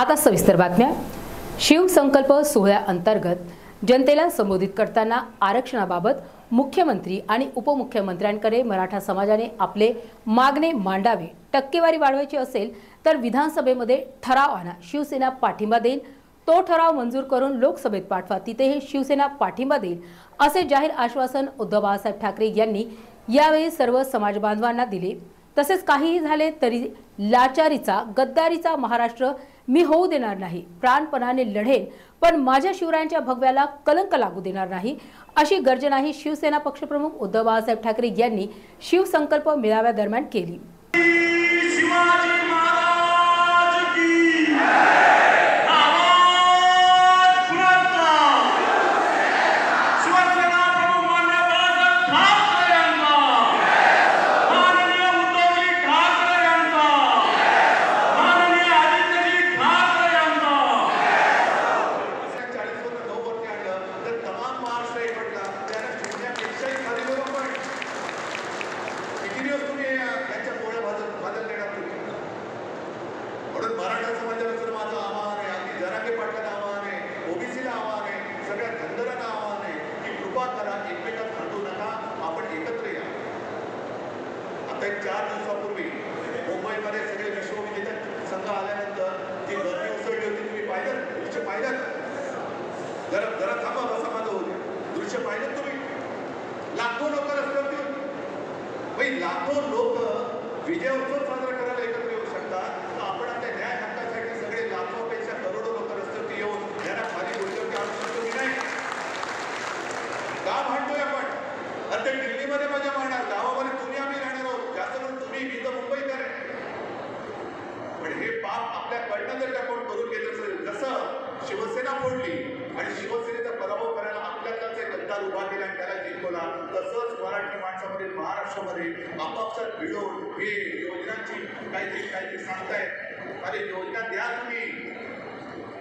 आता सविस्तर बातम्या. शिवसंकल्प सोहळ्याअंतर्गत जनतेला संबोधित करताना आरक्षणाबाबत मुख्यमंत्री आणि उपमुख्यमंत्र्यांकडे मराठा समाजाने आपले मागणे मांडावे टक्केवारी वाढवायची असेल तर विधानसभेमध्ये ठराव आणा. शिवसेना पाठिंबा देईल. तो ठराव मंजूर करून लोकसभेत पाठवा. तिथेही शिवसेना पाठिंबा देईल असे जाहीर आश्वासन उद्धव बाळासाहेब ठाकरे यांनी यावेळी सर्व समाज बांधवांना दिले. तसेच काहीही झाले तरी लाचारीचा गद्दारीचा महाराष्ट्र मी होऊ देणार नाही प्राणपणाने लढेन पण माझ्या शिवरायांच्या भगव्याला कलंक लागू देणार नाही. अशी गर्जनाही शिवसेना पक्षप्रमुख उद्धव बाळासाहेब ठाकरे यांनी शिवसंकल्प मेळाव्यादरम्यान केली. शिवाजी म्हणून मराठा समाजाला सर माझं आव्हान आहे. अगदी जरांगे पाटलांना आव्हान आहे ओबीसीला आव्हान आहे सगळ्या धनगरांना आव्हान आहे की कृपा करा एकमेकात भांडू नका आपण एकत्र या. आता एक चार दिवसापूर्वी मुंबईमध्ये सगळे विश्वविजेता संघ आल्यानंतर ती गर्दी उसळली होती तुम्ही पाहिलं? दृश्य पाहिलं? जरा जरा थांबा बसा माझं होते दृश्य पाहिलं तुम्ही? लाखो लोक रस्त्यावरती होती. लाखो लोक विजय उत्सव साजरा करायला एकत्र येऊ शकतात तर आपण आपल्या न्याय हक्कासाठी सगळे लाखोपेक्षा करोडो लोक रस्त्यावरती येऊन यांना खाली गोष्टीवरती आणू शकतो की नाही का भांडतोय आपण आणि मजा मारणार गावामध्ये तुम्ही आम्ही राहणार आहोत. जास्त करून तुम्ही मी तर मुंबईकर आहे. पण हे पाप आपल्या कडनं जर का कोण करून घेत असेल जसं शिवसेना फोडली आणि शिवसेनेचा पराभव करायला आपल्यातलाच एक गद्दार उभा केला आणि त्याला जिंकवला तसंच मराठी माणसामध्ये महाराष्ट्रामध्ये आपापसात भिडून हे योजनांची काहीतरी काहीतरी सांगतायत. अरे योजना द्या तुम्ही.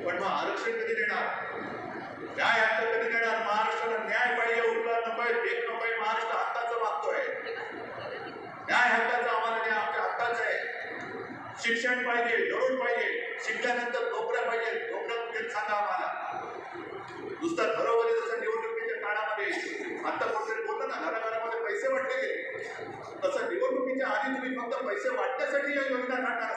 पण मग आरक्षण कधी देणार? न्याय हक्क कधी देणार? महाराष्ट्राला न्याय पाहिजे. शिक्षण पाहिजे दररोज पाहिजे शिकल्यानंतर नोकऱ्या पाहिजे नोकऱ्या कुठे सांगा आम्हाला? नुसतं घरोघरी जसं निवडणुकीच्या काळामध्ये आता कोणतरी बोललं ना घराघरामध्ये पैसे वाटले तसं निवडणुकीच्या आधी तुम्ही फक्त पैसे वाटण्यासाठी या योजना काढणार